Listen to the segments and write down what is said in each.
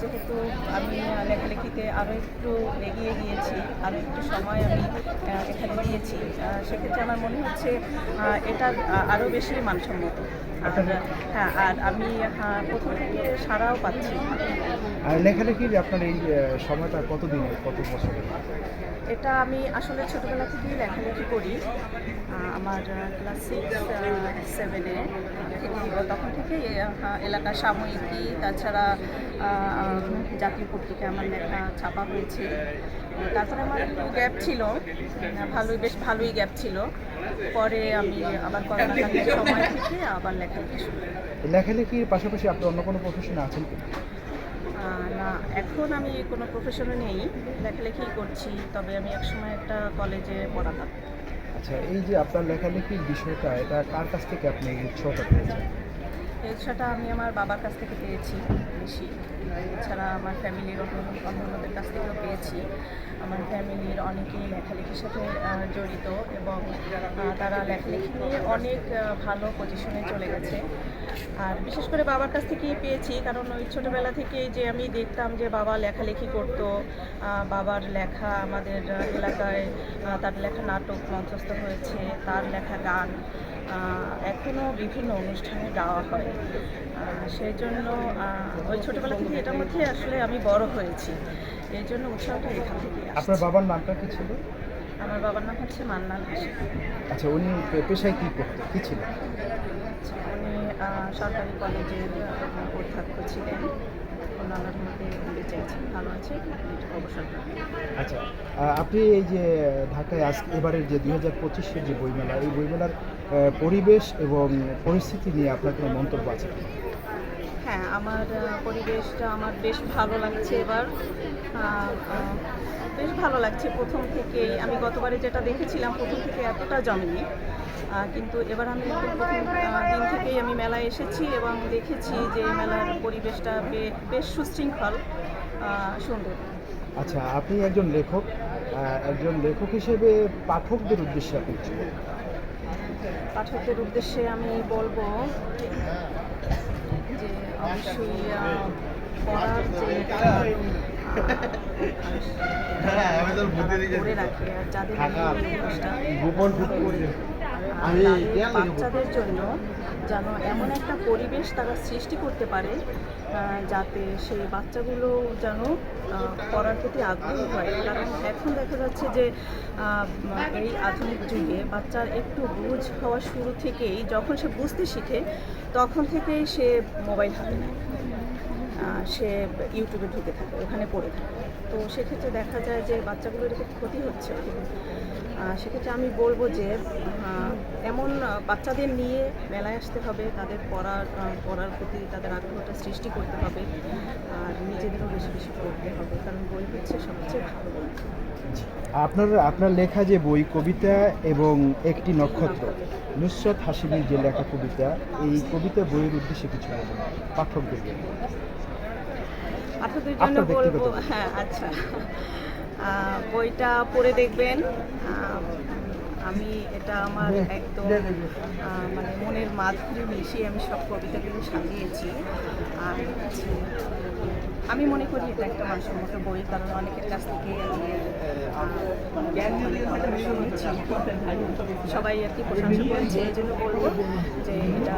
যেহেতু আমি লেখালেখিতে আরও একটু এগিয়ে গিয়েছি আরও একটু সময় আমি এখানে দিয়েছি সেক্ষেত্রে আমার মনে হচ্ছে এটা আরও বেশি মানসম্মত। হ্যাঁ আর আমি হ্যাঁ, প্রথম থেকে সারাও পাচ্ছি। আর লেখালেখির আপনার এই সময়টা কত দিনের কত বছরের এটা আমি আসলে ছোটোবেলা থেকেই লেখালেখি করি। আমার ক্লাস সিক্স সেভেনে তখন আহ, এলাকার সাময়িকী তাছাড়া জাতীয় পত্রিকা আমার লেখা ছাপা হয়েছে। তারপরে আমার একটু গ্যাপ ছিল। ভালোই বেশ ভালোই গ্যাপ ছিল। পরে আমি আবার করোনাকালীন সময় থেকে আবার লেখালেখি শুরু লেখালেখির পাশাপাশি আপনি অন্য কোনো প্রফেশনে আছেন কি? না, এখন আমি কোনো প্রফেশনে নেই, লেখালেখি করছি, তবে আমি একসময় একটা কলেজে পড়াতাম। আচ্ছা এই যে আপনার লেখালেখির বিষয়টা, এটা কার কাছ থেকে আপনি উৎসাহটা পেয়েছেন এই আমি আমার বাবার কাছ থেকে পেয়েছি বেশি। এছাড়া আমার ফ্যামিলির অন্য অন্যান্যদের কাছ থেকেও পেয়েছি। আমার ফ্যামিলির অনেকেই লেখালেখির সাথে জড়িত এবং তারা লেখালেখি নিয়ে অনেক ভালো পজিশনে চলে গেছে। আর বিশেষ করে বাবার কাছ থেকেই পেয়েছি, কারণ ওই ছোটোবেলা থেকেই যে আমি দেখতাম যে বাবা লেখালেখি করতো বাবার লেখা আমাদের এলাকায় তার লেখা নাটক মঞ্চস্থ হয়েছে, তার লেখা গান। এখনও বিভিন্ন অনুষ্ঠানে গাওয়া হয়। সেই জন্য ওই ছোটোবেলা থেকে এটার মধ্যে আসলে আমি বড় হয়েছি। এই জন্য উৎসাহটা এখান থেকে আপনার বাবার নামটা কি ছিল? আমার বাবার নাম হচ্ছে মান্নান আচ্ছা উনি পেশায় কি করতেন? কি ছিল উনি সরকারি কলেজের অধ্যক্ষ ছিলেন। চাইছি ভালো আছে অবসর আচ্ছা আপনি এই যে ঢাকায় আজ এবারের যে দুই হাজার পঁচিশের যে বইমেলা এই বইমেলার পরিবেশ এবং পরিস্থিতি নিয়ে আপনার কোনো মন্তব্য আছে হ্যাঁ আমার পরিবেশটা আমার বেশ ভালো লাগছে এবার। বেশ ভালো লাগছে প্রথম থেকেই। আমি গতবারে যেটা দেখেছিলাম প্রথম থেকে এতটা জমেনি। কিন্তু এবার আমি প্রথম দিন থেকেই আমি মেলায় এসেছি এবং দেখেছি যে মেলার পরিবেশটা বেশ সুশৃঙ্খল সুন্দর। আচ্ছা আপনি একজন লেখক একজন লেখক হিসেবে পাঠকদের উদ্দেশ্যে আপনি। পাঠকদের উদ্দেশ্যে আমি বলব যে অবশ্যই পড়ার যে তাদের বাচ্চাদের জন্য যেন এমন একটা পরিবেশ তারা সৃষ্টি করতে পারে যাতে সেই বাচ্চাগুলো যেন পড়ার প্রতি আগ্রহী হয়। কারণ এখন দেখা যাচ্ছে যে এই আধুনিক যুগে বাচ্চার একটু বুঝ হওয়া শুরু থেকেই যখন সে বুঝতে শিখে তখন থেকেই সে মোবাইল হাতে নেয়। সে ইউটিউবে ঢুকে থাকে, ওখানে পড়ে থাকে। তো সেক্ষেত্রে দেখা যায় যে বাচ্চাগুলোর একটু ক্ষতি হচ্ছে। সেক্ষেত্রে আমি বলব যে এমন বাচ্চাদের নিয়ে মেলায় আসতে হবে, তাদের পড়ার পড়ার প্রতি তাদের আগ্রহটা সৃষ্টি করতে হবে, আর নিজেদেরও বেশি বেশি পড়তে হবে, কারণ বই হচ্ছে সবচেয়ে ভালো আপনার আপনার লেখা যে বই, কবিতা এবং একটি নক্ষত্র, নুসরত হাসিমের যে লেখা কবিতা, এই কবিতা বইয়ের উদ্দেশ্যে কিছু পাঠকদের জন্য পাঠকদের জন্য বলব। হ্যাঁ আচ্ছা। বইটা পড়ে দেখবেন। আমি এটা আমার একদম মানে মনের মাধুরী মিশিয়ে আমি সব কবিতাগুলো সাজিয়েছি। আর আমি মনে করি এটা একটা মানসম্মত বই কারণ অনেকের কাছ থেকে। সবাই আর কি প্রশংসা করেছে এই জন্য বলব যে এটা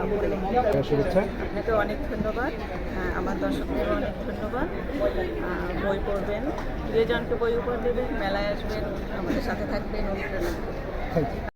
আপনাকে অনেক ধন্যবাদ। হ্যাঁ, আমার দর্শকদেরও অনেক ধন্যবাদ। বই পড়বেন প্রিয়জনকে বই উপহার দেবেন মেলায় আসবেন আমাদের সাথে থাকবেন। অনুপ্রেরণা